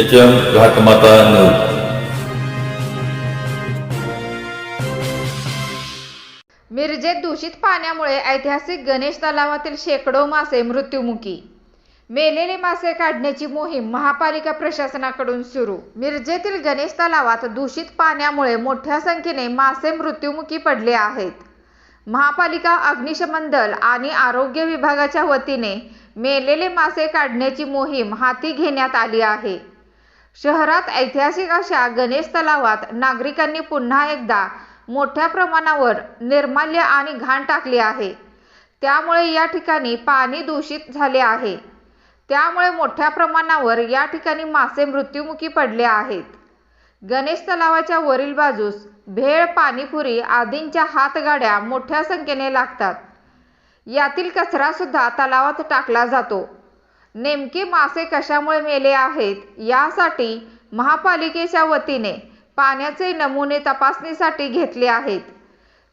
H M Ghatmata news मिरजेत दूषित पाण्यामुळे ऐतिहासिक गणेश तलावातील शेकडो मासे मृत्युमुखी. मेलेले मासे काढण्याची मोहीम महापालिका प्रशासनाकडून सुरू. मिरजेतील गणेश तलावात दूषित पाण्यामुळे मोठ्या संख्येने मासे मृत्युमुखी पडले आहेत. महापालिका अग्निशमन दल आणि आरोग्य विभागाच्या वतीने मेलेले मासे काढण्याची मोहीम हाती घेण्यात आली आहे. शहरात ऐतिहासिक अशा गणेश तलावात नागरिकांनी पुन्हा एकदा मोठ्या प्रमाणावर निर्माल्य आणि घाण टाकली आहे. त्यामुळे या ठिकाणी पाणी दूषित झाले आहे. त्यामुळे मोठ्या प्रमाणावर या ठिकाणी मासे मृत्युमुखी पडले आहेत. गणेश तलावाच्या वरील बाजूस भेळ पाणीपुरी आदींच्या हातगाड्या मोठ्या संख्येने लागतात. यातील कचरा सुद्धा तलावात टाकला जातो. नेमके मासे कशामुळे मेले आहेत? यासाठी महापालिकेच्या वतीने पाण्याचे नमुने तपासणीसाठी घेतले आहेत.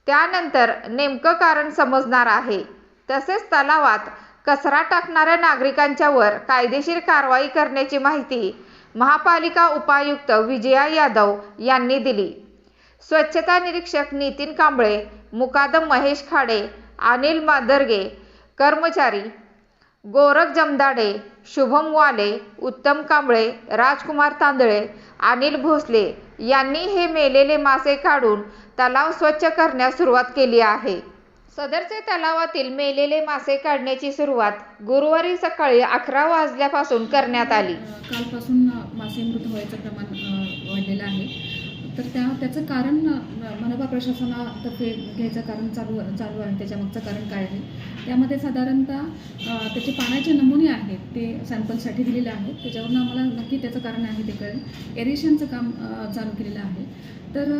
त्यानंतर नेमकं कारण समजणार आहे. तसेच तलावात कचरा टाकणाऱ्या नागरिकांच्यावर कायदेशीर कारवाई करण्याची माहिती महापालिका उपायुक्त विजया यादव यांनी दिली. स्वच्छता निरीक्षक नितीन कांबळे मुकादम महेश खाडे अनिल मादर्गे कर्मचारी गोरख जमदाडे शुभम वाले उत्तम कांबळे राजकुमार तांदळे अनिल भोसले यांनी हे मेलेले मासे काढून तलाव स्वच्छ करण्यास सुरुवात केली आहे. सदरचे तलावातील मेलेले मासे काढण्याची सुरुवात गुरुवारी सकाळी अकरा वाजल्यापासून करण्यात आली. कालपासून मासे मृत व्हायचं प्रमाण वाढलेलं आहे. तर त्या त्याचं कारण मनपा प्रशासनातर्फे घ्यायचं कारण चालू चालू आहे. त्याच्यामागचं कारण काय आहे? त्यामध्ये साधारणतः त्याचे पाण्याचे नमुने आहेत ते सॅम्पलसाठी दिलेले आहेत. त्याच्यावरून आम्हाला नक्की त्याचं कारण आहे ते कळेल. एरिशनचं काम चालू केलेलं आहे. तर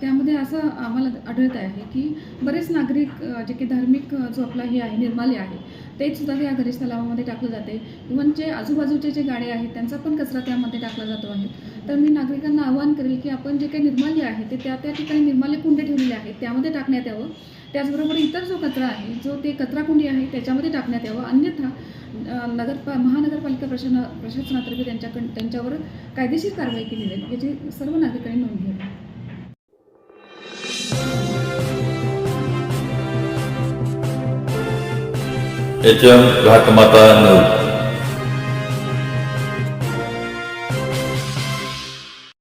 त्यामध्ये असं आम्हाला आढळत आहे की बरेच नागरिक जे की धार्मिक जो आपला हे आहे निर्माल्य आहे तेच सुद्धा या गणेश तलावामध्ये टाकलं जाते. इव्हन जे आजूबाजूचे जे गाडे आहेत त्यांचा पण कचरा त्यामध्ये टाकला जातो आहे. तर मी नागरिकांना आवाहन करेल की आपण जे काही निर्माल्य आहे ते त्या त्या ठिकाणी निर्माल्य कुंडे ठेवलेले आहेत त्यामध्ये टाकण्यात यावं. त्याचबरोबर इतर जो कचरा आहे जो ते कचराकुंडी आहे त्याच्यामध्ये टाकण्यात यावं. अन्यथा नगरपा महानगरपालिका प्रशासना प्रशासनातर्फे त्यांच्याकडं त्यांच्यावर कायदेशीर कारवाई केली जाईल याची सर्व नागरिकांनी नोंद घ्यावी. H M Ghatmata news